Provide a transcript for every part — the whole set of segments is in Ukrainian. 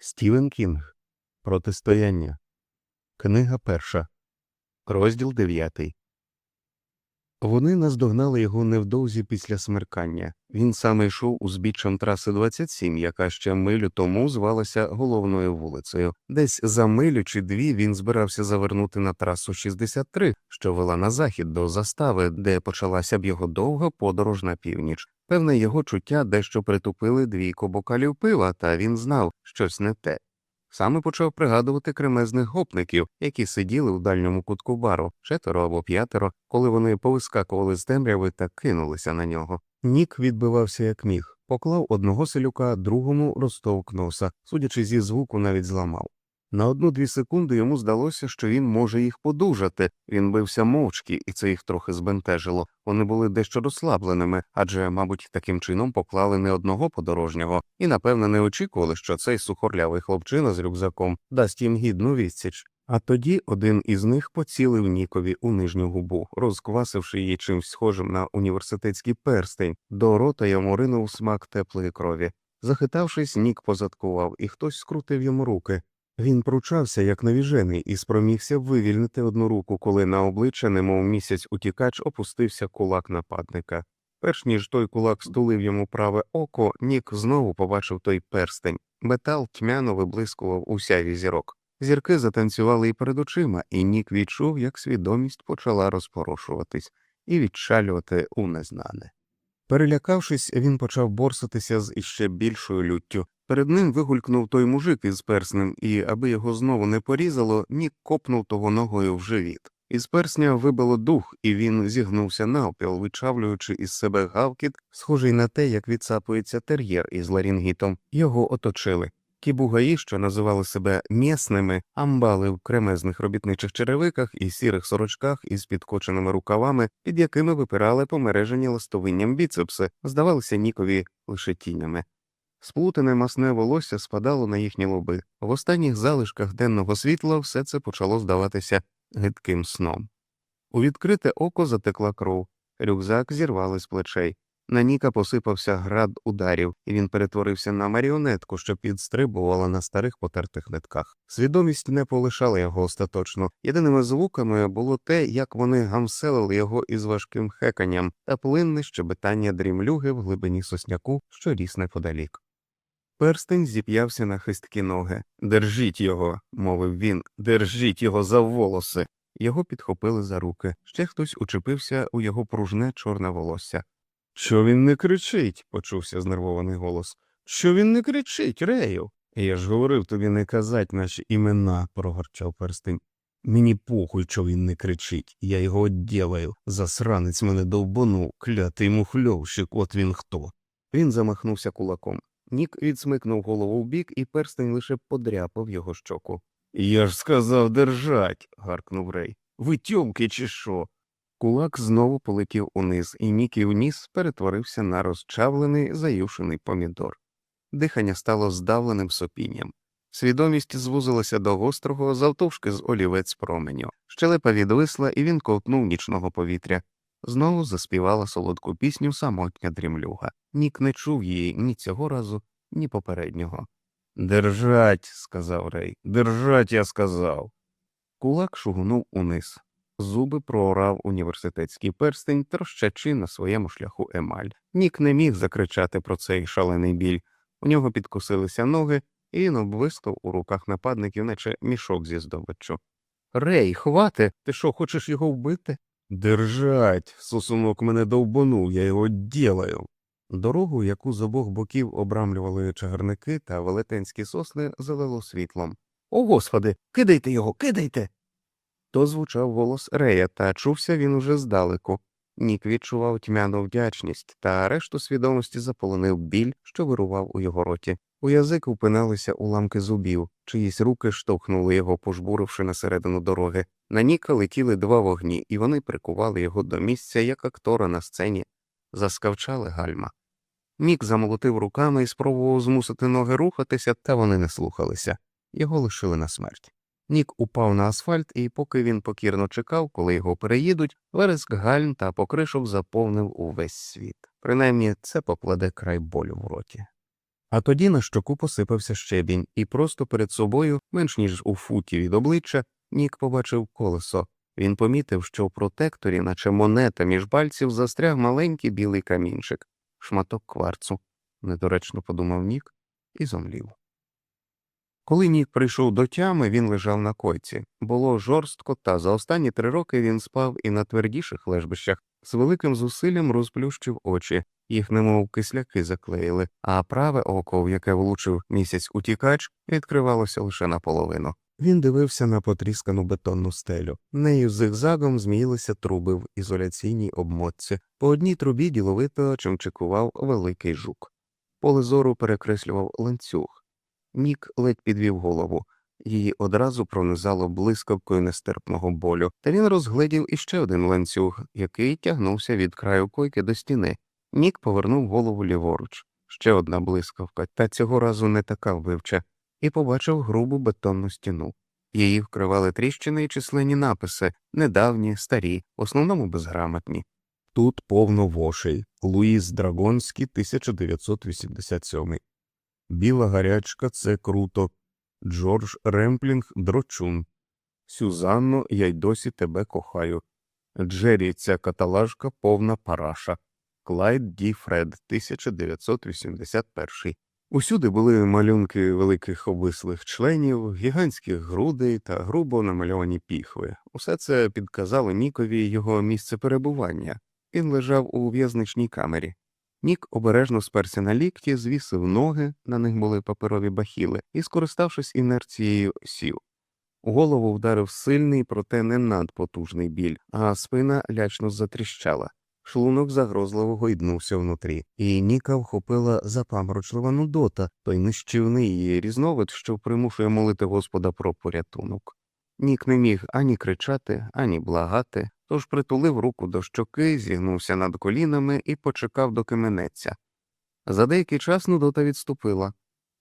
Стівен Кінг. Протистояння. Книга перша. Розділ дев'ятий. Вони наздогнали його невдовзі після смеркання. Він саме йшов узбіччям траси 27, яка ще милю тому звалася головною вулицею. Десь за милю чи дві він збирався завернути на трасу 63, що вела на захід до застави, де почалася б його довга подорож на північ. Певне, його чуття дещо притупили двійко бокалів пива, та він знав щось не те. Саме почав пригадувати кремезних гопників, які сиділи у дальньому кутку бару, четверо або п'ятеро, коли вони повискакували з темряви та кинулися на нього. Нік відбивався як міг, поклав одного селюка, другому розтовк носа, судячи зі звуку, навіть зламав. На одну-дві секунди йому здалося, що він може їх подужати. Він бився мовчки, і це їх трохи збентежило. Вони були дещо розслабленими, адже, мабуть, таким чином поклали не одного подорожнього, і, напевне, не очікували, що цей сухорлявий хлопчина з рюкзаком дасть їм гідну відсіч. А тоді один із них поцілив Нікові у нижню губу, розквасивши її чимсь схожим на університетський перстень, до рота йому ринув смак теплої крові. Захитавшись, Нік позадкував, і хтось скрутив йому руки. Він пручався, як навіжений, і спромігся вивільнити одну руку, коли на обличчя, немов місяць утікач, опустився кулак нападника. Перш ніж той кулак стулив йому праве око, Нік знову побачив той перстень. Метал тьмяно виблискував у сяві зірок. Зірки затанцювали і перед очима, і Нік відчув, як свідомість почала розпорошуватись і відчалювати у незнане. Перелякавшись, він почав борсатися з іще більшою люттю. Перед ним вигулькнув той мужик із перснем, і, аби його знову не порізало, Нік копнув того ногою в живіт. Із персня вибило дух, і він зігнувся навпіл, вичавлюючи із себе гавкіт, схожий на те, як відсапується тер'єр із ларінгітом. Його оточили. Ті бугаї, що називали себе м'ясними, амбали в кремезних робітничих черевиках і сірих сорочках із підкоченими рукавами, під якими випирали помережені ластовинням біцепси, здавалися Нікові лише тінями. Сплутане масне волосся спадало на їхні лоби. В останніх залишках денного світла все це почало здаватися гидким сном. У відкрите око затекла кров, рюкзак зірвали з плечей. На Ніка посипався град ударів, і він перетворився на маріонетку, що підстрибувала на старих потертих нитках. Свідомість не полишала його остаточно. Єдиними звуками було те, як вони гамселили його із важким хеканням та плинне щебетання дрімлюги в глибині сосняку, що ріс неподалік. Перстень зіп'явся на хисткі ноги. Держіть його, мовив він, держіть його за волоси. Його підхопили за руки. Ще хтось учепився у його пружне чорне волосся. Що він не кричить? почувся знервований голос. Що він не кричить, Рею? Я ж говорив тобі не казать наші імена, прогорчав перстень. Мені похуй, що він не кричить. Я його одділаю. Засранець мене довбанув, клятий мухльовщик, от він хто. Він замахнувся кулаком. Нік відсмикнув голову вбік, і перстень лише подряпав його щоку. Я ж сказав держать. гаркнув Рей. Ви тьомки чи що? Кулак знову полетів униз, і Ніків ніс перетворився на розчавлений, заюшений помідор. Дихання стало здавленим сопінням. Свідомість звузилася до гострого, завтовшки з олівець променю. Щелепа відвисла, і він ковтнув нічного повітря. Знову заспівала солодку пісню самотня дрімлюга. Нік не чув її ні цього разу, ні попереднього. Держать, сказав Рей. Держать, я сказав. Кулак шугнув униз. Зуби проорав університетський перстень, трощачи на своєму шляху емаль. Нік не міг закричати про цей шалений біль. У нього підкосилися ноги, і він обвиснув у руках нападників, наче мішок зі здобиччю. Рей, хвати, ти що, хочеш його вбити? Держать, сосунок мене довбанув, я його ділаю. Дорогу, яку з обох боків обрамлювали чагарники та велетенські сосни, залило світлом. О, господи, кидайте його, кидайте. То звучав голос Рея, та чувся він уже здалеку. Нік відчував тьмяну вдячність, та решту свідомості заполонив біль, що вирував у його роті. У язик впиналися уламки зубів, чиїсь руки штовхнули його, пожбуривши на середину дороги. На Ніка летіли два вогні, і вони прикували його до місця, як актора на сцені. Заскавчали гальма. Нік замолотив руками і спробував змусити ноги рухатися, та вони не слухалися. Його лишили на смерть. Нік упав на асфальт, і поки він покірно чекав, коли його переїдуть, вереск гальм та покришок заповнив увесь світ. Принаймні це покладе край болю в роті. А тоді на щоку посипався щебінь, і просто перед собою, менш ніж у футі від обличчя, Нік побачив колесо. Він помітив, що в протекторі, наче монета між пальців, застряг маленький білий камінчик, шматок кварцу, недоречно подумав Нік і зомлів. Коли Нік прийшов до тями, він лежав на койці. Було жорстко, та за останні три роки він спав і на твердіших лежбищах, з великим зусиллям розплющив очі, їх немов кисляки заклеїли, а праве око, в яке влучив місяць утікач, відкривалося лише наполовину. Він дивився на потріскану бетонну стелю. Нею зигзагом зміїлися труби в ізоляційній обмотці. По одній трубі діловито чимчикував великий жук. Поле зору перекреслював ланцюг. Нік ледь підвів голову. Її одразу пронизало блискавкою нестерпного болю, та він розгледів іще один ланцюг, який тягнувся від краю койки до стіни. Нік повернув голову ліворуч. Ще одна блискавка, та цього разу не така вбивча, і побачив грубу бетонну стіну. Її вкривали тріщини і численні написи, недавні, старі, в основному безграмотні. Тут повно вошей. Луїс Драгонський, 1987. Біла гарячка це круто. Джордж Ремплінг Дрочун. Сюзанно, я й досі тебе кохаю. Джері, ця каталажка повна параша. Клайд Ді Фред, 1981. Усюди були малюнки великих обвислих членів, гігантських грудей та грубо намальовані піхви. Усе це підказало Нікові його місце перебування. Він лежав у в'язничній камері. Нік обережно сперся на лікті, звісив ноги, на них були паперові бахіли, і, скориставшись інерцією, сів. Голову вдарив сильний, проте не надпотужний біль, а спина лячно затріщала. Шлунок загрозливо гойднувся внутрі, і Ніка вхопила запаморочлива нудота, той нищівний її різновид, що примушує молити Господа про порятунок. Нік не міг ані кричати, ані благати, тож притулив руку до щоки, зігнувся над колінами і почекав, доки минеться. За деякий час нудота відступила.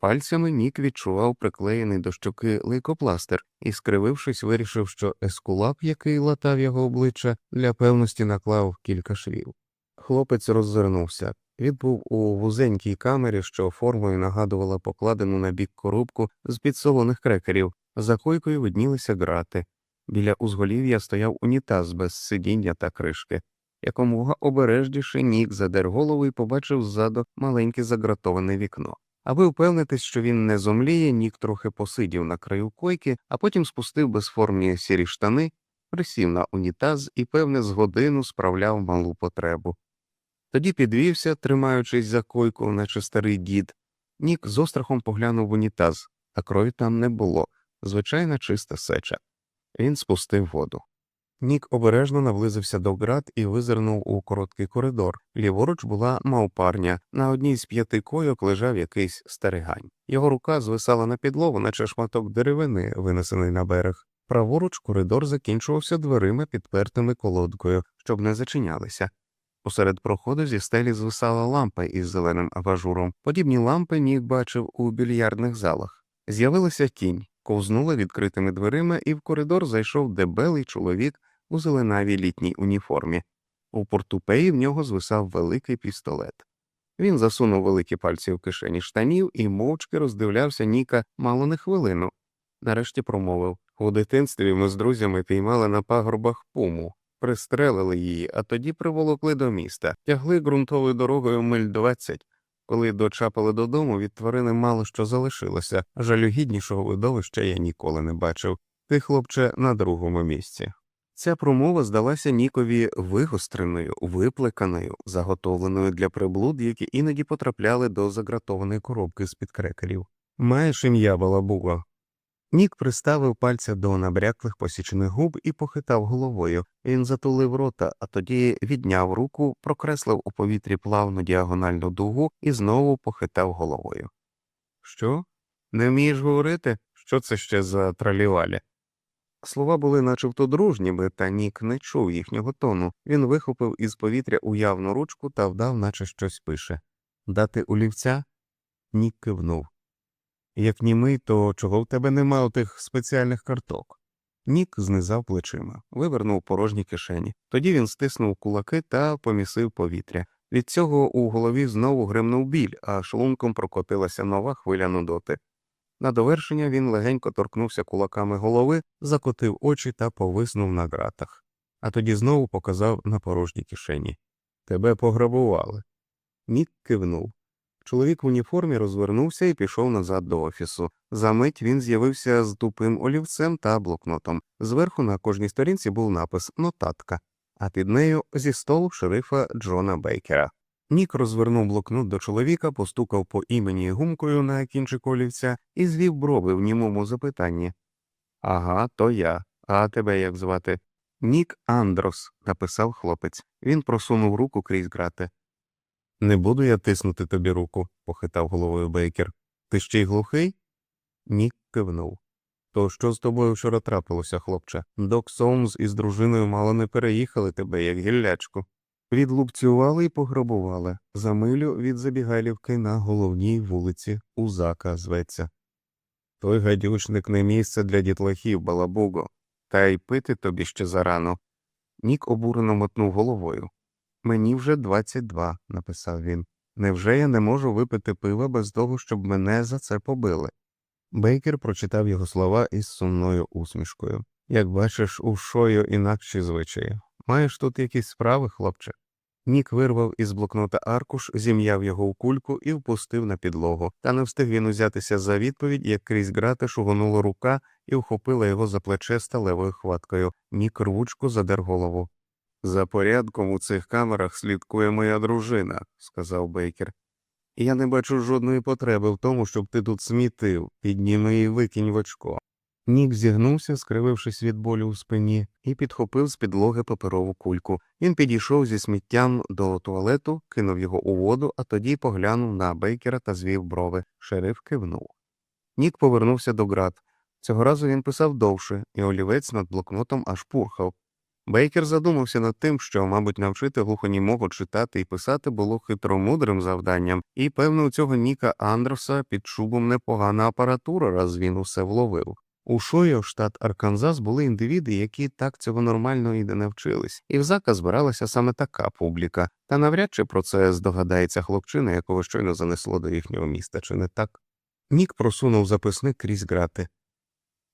Пальцями Нік відчував приклеєний до щоки лейкопластир і, скривившись, вирішив, що ескулап, який латав його обличчя, для певності наклав кілька швів. Хлопець роззирнувся. Він був у вузенькій камері, що формою нагадувала покладену на бік коробку з підсолених крекерів, за койкою виднілися грати. Біля узголів'я стояв унітаз без сидіння та кришки. Якомога обережніше Нік задер голову і побачив ззаду маленьке загратоване вікно. Аби впевнитись, що він не зомліє, Нік трохи посидів на краю койки, а потім спустив безформні сірі штани, присів на унітаз і, певне, з годину справляв малу потребу. Тоді підвівся, тримаючись за койку, наче старий дід. Нік з острахом поглянув унітаз, а крові там не було, звичайна чиста сеча. Він спустив воду. Нік обережно наблизився до град і визирнув у короткий коридор. Ліворуч була мавпарня, на одній з п'яти койок лежав якийсь старигань. Його рука звисала на підлогу, наче шматок деревини, винесений на берег. Праворуч коридор закінчувався дверима, підпертими колодкою, щоб не зачинялися. Посеред проходу зі стелі звисала лампа із зеленим абажуром. Подібні лампи Нік бачив у більярдних залах. З'явилася тінь, ковзнула відкритими дверима, і в коридор зайшов дебелий чоловік у зеленавій літній уніформі. У портупеї в нього звисав великий пістолет. Він засунув великі пальці в кишені штанів і мовчки роздивлявся Ніка мало не хвилину. Нарешті промовив у дитинстві ми з друзями піймали на пагорбах пуму, пристрелили її, а тоді приволокли до міста, тягли ґрунтовою дорогою миль двадцять. Коли дочапали додому, від тварини мало що залишилося, жалюгіднішого видовища я ніколи не бачив. Ти, хлопче, на другому місці. Ця промова здалася Нікові вигостреною, виплеканою, заготовленою для приблуд, які іноді потрапляли до загратованої коробки з під крекерів. Маєш ім'я балабуга. Нік приставив пальця до набряклих посічених губ і похитав головою. Він затулив рота, а тоді відняв руку, прокреслив у повітрі плавну діагональну дугу і знову похитав головою. Що? Не вмієш говорити? Що це ще за тралівалі? Слова були начебто дружніми, та Нік не чув їхнього тону. Він вихопив із повітря уявну ручку та вдав, наче щось пише. Дати олівця? Нік кивнув. Як німий, то чого в тебе нема отих спеціальних карток? Нік знизав плечима, вивернув порожні кишені. Тоді він стиснув кулаки та помісив повітря. Від цього у голові знову гримнув біль, а шлунком прокотилася нова хвиля нудоти. На довершення він легенько торкнувся кулаками голови, закотив очі та повиснув на ґратах, а тоді знову показав на порожній кишені. Тебе пограбували. Нік кивнув. Чоловік в уніформі розвернувся і пішов назад до офісу. Замить він з'явився з тупим олівцем та блокнотом. Зверху на кожній сторінці був напис Нотатка, а під нею зі столу шерифа Джона Бейкера. Нік розвернув блокнот до чоловіка, постукав по імені гумкою на кінчик олівця і звів брови в німому запитанні. Ага, то я. А тебе як звати? Нік Андрос, написав хлопець. Він просунув руку крізь грати. Не буду я тиснути тобі руку, похитав головою Бейкер. Ти ще й глухий? Нік кивнув. То що з тобою вчора трапилося, хлопче? Док Соумс із дружиною мало не переїхали тебе, як гіллячку. Відлупцювали і пограбували за милю від забігайлівки на головній вулиці Узака зветься. Той гадючник не місце для дітлахів, балабуго, та й пити тобі ще зарано. Нік обурено мотнув головою. Мені вже двадцять два, написав він. Невже я не можу випити пива без того, щоб мене за це побили? Бейкер прочитав його слова із сумною усмішкою. Як бачиш, у шою інакші звичаї. Маєш тут якісь справи, хлопче? Нік вирвав із блокнота аркуш, зім'яв його у кульку і впустив на підлогу, та не встиг він узятися за відповідь, як крізь грати шугонула рука і вхопила його за плече сталевою хваткою. Нік рвучко задер голову. За порядком у цих камерах слідкує моя дружина, сказав Бейкер. Я не бачу жодної потреби в тому, щоб ти тут смітив, підніми і викинь в очко. Нік зігнувся, скривившись від болю у спині, і підхопив з підлоги паперову кульку. Він підійшов зі сміттям до туалету, кинув його у воду, а тоді поглянув на Бейкера та звів брови. Шериф кивнув. Нік повернувся до град. Цього разу він писав довше, і олівець над блокнотом аж пурхав. Бейкер задумався над тим, що, мабуть, навчити глухонімого читати і писати було хитромудрим завданням, і, певно, у цього Ніка Андерса під шубом непогана апаратура, раз він усе вловив. У Шойо, штат Арканзас, були індивіди, які так цього нормально і не навчились, і в зака збиралася саме така публіка, та навряд чи про це здогадається хлопчина, якого щойно занесло до їхнього міста, чи не так? Нік просунув записник крізь грати.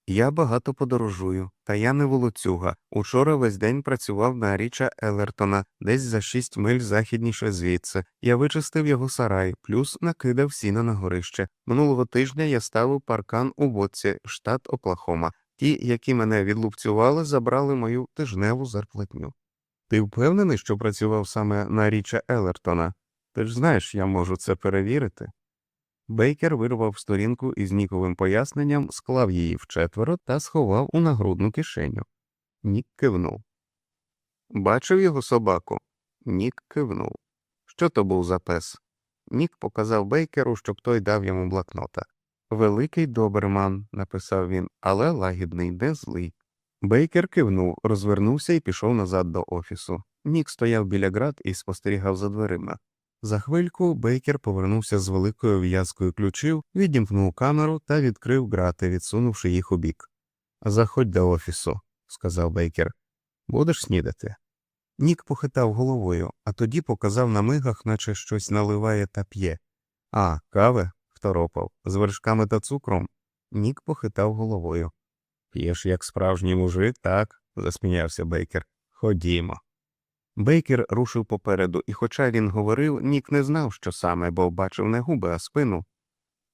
Я багато подорожую, та я не волоцюга. Учора весь день працював на річа Елертона, десь за шість миль західніше звідси. Я вичистив його сарай, плюс накидав сіна на горище. Минулого тижня я ставив паркан у Ботці, штат Оклахома. Ті, які мене відлупцювали, забрали мою тижневу зарплатню. Ти впевнений, що працював саме на річа Елертона? Ти ж знаєш, я можу це перевірити. Бейкер вирвав сторінку із ніковим поясненням, склав її вчетверо та сховав у нагрудну кишеню. Нік кивнув. Бачив його собаку? Нік кивнув. Що то був за пес? Нік показав Бейкеру, щоб той дав йому блокнота. Великий доберман, написав він, але лагідний, не злий. Бейкер кивнув, розвернувся і пішов назад до офісу. Нік стояв біля град і спостерігав за дверима. За хвильку Бейкер повернувся з великою в'язкою ключів, відімкнув камеру та відкрив грати, відсунувши їх у бік. Заходь до офісу, сказав Бейкер. Будеш снідати. Нік похитав головою, а тоді показав на мигах, наче щось наливає та п'є. А, кави? второпав, з вершками та цукром. Нік похитав головою. П'єш, як справжній мужик, так, засміявся Бейкер. Ходімо. Бейкер рушив попереду, і, хоча він говорив, Нік не знав, що саме, бо бачив не губи, а спину.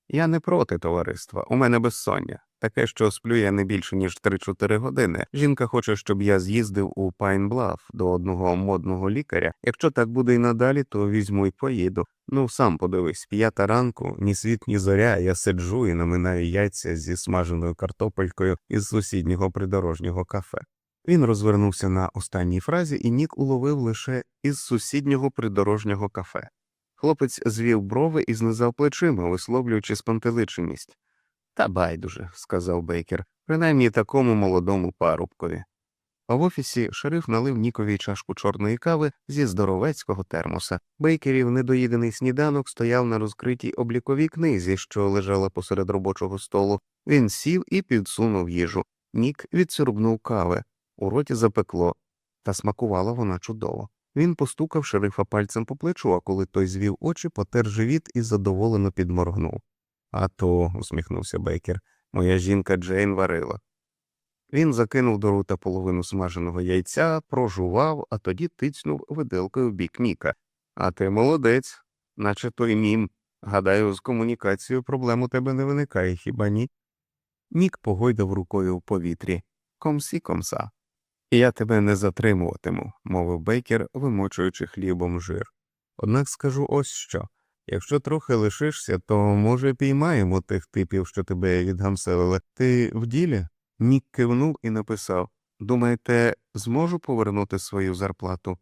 Я не проти товариства, у мене безсоння. Таке, що сплю я не більше, ніж 3-4 години. Жінка хоче, щоб я з'їздив у Пайнблав до одного модного лікаря. Якщо так буде і надалі, то візьму і поїду. Ну, сам подивись, п'ята ранку, ні світ, ні зоря, я сиджу і наминаю яйця зі смаженою картопелькою із сусіднього придорожнього кафе. Він розвернувся на останній фразі, і Нік уловив лише із сусіднього придорожнього кафе. Хлопець звів брови і знизав плечима, висловлюючи спантеличеність. Та байдуже, сказав Бейкер, принаймні такому молодому парубкові. А в офісі шериф налив Нікові чашку чорної кави зі здоровецького термоса. Бейкерів недоїдений сніданок стояв на розкритій обліковій книзі, що лежала посеред робочого столу. Він сів і підсунув їжу. Нік відсюрбнув кави. У роті запекло, та смакувала вона чудово. Він постукав шерифа пальцем по плечу, а коли той звів очі, потер живіт і задоволено підморгнув. А то, усміхнувся Бейкер, моя жінка Джейн варила. Він закинув до рута половину смаженого яйця, прожував, а тоді тицнув виделкою в бік Ніка. А ти молодець, наче той мім. Гадаю, з комунікацією проблем у тебе не виникає, хіба ні? Нік погойдав рукою в повітрі. Комсі комса. Я тебе не затримуватиму, мовив Бейкер, вимочуючи хлібом жир. Однак скажу ось що. Якщо трохи лишишся, то, може, піймаємо тих типів, що тебе відгамселили. Ти в ділі? Нік кивнув і написав Думаєте, зможу повернути свою зарплату?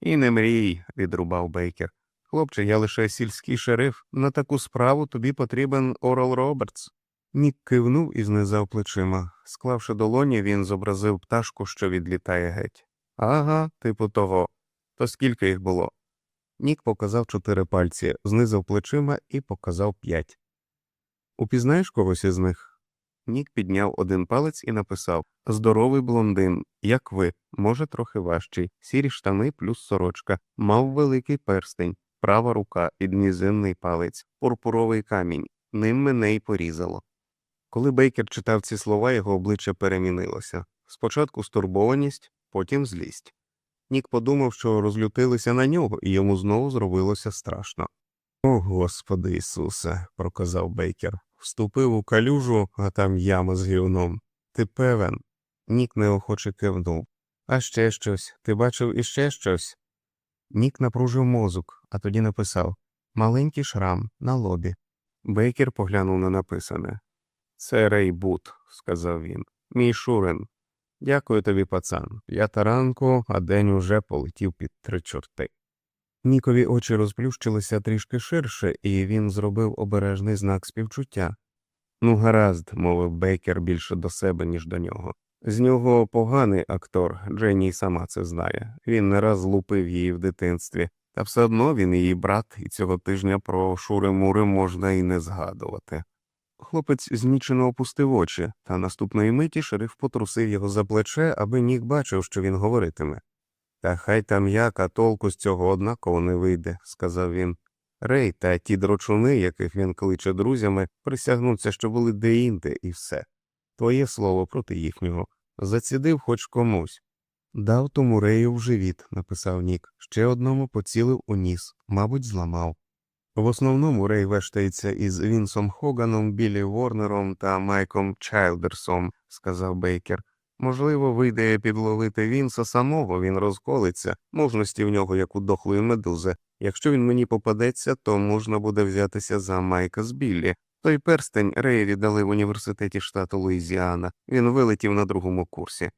І не мрій, відрубав Бейкер. Хлопче, я лише сільський шериф. На таку справу тобі потрібен Орал Робертс. Нік кивнув і знизав плечима. Склавши долоні, він зобразив пташку, що відлітає геть. Ага, типу того. То скільки їх було? Нік показав чотири пальці, знизав плечима і показав п'ять. Упізнаєш когось із них? Нік підняв один палець і написав Здоровий блондин, як ви, може, трохи важчий, сірі штани плюс сорочка, мав великий перстень, права рука, підмізинний палець, пурпуровий камінь, ним мене й порізало. Коли Бейкер читав ці слова, його обличчя перемінилося спочатку стурбованість, потім злість. Нік подумав, що розлютилися на нього, і йому знову зробилося страшно. О, Господи Ісусе, проказав Бейкер. Вступив у калюжу, а там яма з гівном. Ти певен? Нік неохоче кивнув. А ще щось. Ти бачив іще щось? Нік напружив мозок, а тоді написав Маленький шрам на лобі. Бейкер поглянув на написане. Це Рей Бут, сказав він. Мій Шурен. Дякую тобі, пацан. П'ята ранку, а день уже полетів під три чорти. Нікові очі розплющилися трішки ширше, і він зробив обережний знак співчуття. Ну, гаразд, мовив Бейкер більше до себе, ніж до нього. З нього поганий актор, Дженні сама це знає. Він не раз лупив її в дитинстві, та все одно він її брат, і цього тижня про шури мури можна і не згадувати. Хлопець знічено опустив очі, та наступної миті шериф потрусив його за плече, аби Нік бачив, що він говоритиме. Та хай там як, а толку з цього однаково не вийде, сказав він. Рей та ті дрочуни, яких він кличе друзями, присягнуться, що були деінде, і все. Твоє слово проти їхнього. Зацідив хоч комусь. Дав тому рею в живіт, написав Нік, ще одному поцілив у ніс, мабуть, зламав. В основному Рей вештається із Вінсом Хоганом, Біллі Ворнером та Майком Чайлдерсом, сказав Бейкер. Можливо, вийде підловити Вінса самого, він розколиться, мужності в нього, як у дохлої медузи. Якщо він мені попадеться, то можна буде взятися за Майка з Біллі. Той перстень Реєві дали в університеті штату Луїзіана, він вилетів на другому курсі.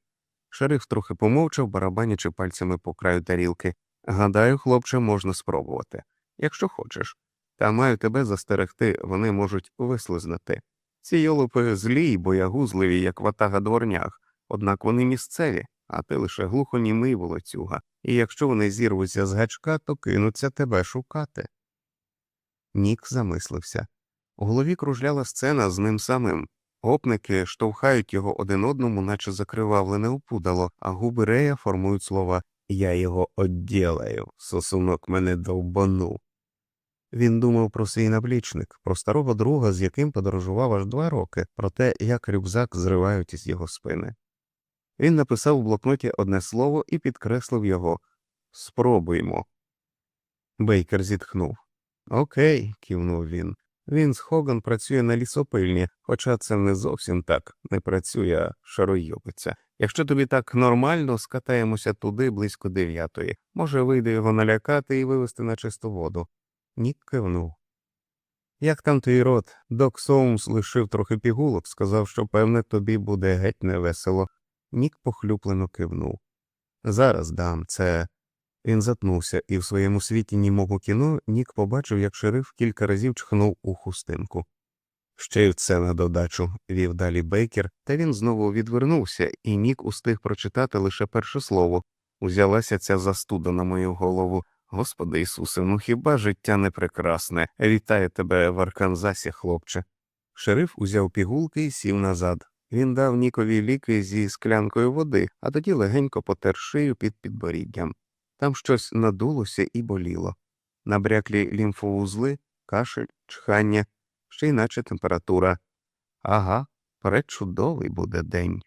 Шериф трохи помовчав, барабанячи пальцями по краю тарілки. Гадаю, хлопче, можна спробувати, якщо хочеш. Та маю тебе застерегти, вони можуть вислизнути. Ці йолопи злі й боягузливі, як ватага дворнях, однак вони місцеві, а ти лише глухонімий волоцюга, і якщо вони зірвуться з гачка, то кинуться тебе шукати. Нік замислився. У голові кружляла сцена з ним самим. Гопники штовхають його один одному, наче закривавлене опудало, а губи Рея формують слова Я його одділаю, сосунок мене довбанув. Він думав про свій наплічник, про старого друга, з яким подорожував аж два роки, про те, як рюкзак зривають із його спини. Він написав в блокноті одне слово і підкреслив його Спробуймо. Бейкер зітхнув. Окей, кивнув він. Він з Хоган працює на лісопильні, хоча це не зовсім так, не працює, а шаройобиться. Якщо тобі так нормально, скатаємося туди близько дев'ятої. Може, вийде його налякати і вивести на чисту воду. Нік кивнув. Як там твій рот? Док Соумс лишив трохи пігулок, сказав, що, певне, тобі буде геть невесело. Нік похлюплено кивнув. Зараз дам це. Він затнувся, і в своєму світі німого кіно Нік побачив, як шериф кілька разів чхнув у хустинку. Ще й це на додачу, вів далі Бейкер, та він знову відвернувся, і Нік устиг прочитати лише перше слово. Узялася ця застуда на мою голову. Господи Ісусе, ну хіба життя не прекрасне? Вітаю тебе в Арканзасі, хлопче. Шериф узяв пігулки і сів назад. Він дав Нікові ліки зі склянкою води, а тоді легенько потер шию під підборіддям. Там щось надулося і боліло. Набряклі лімфовузли, кашель, чхання, ще й наче температура. Ага, пречудовий буде день.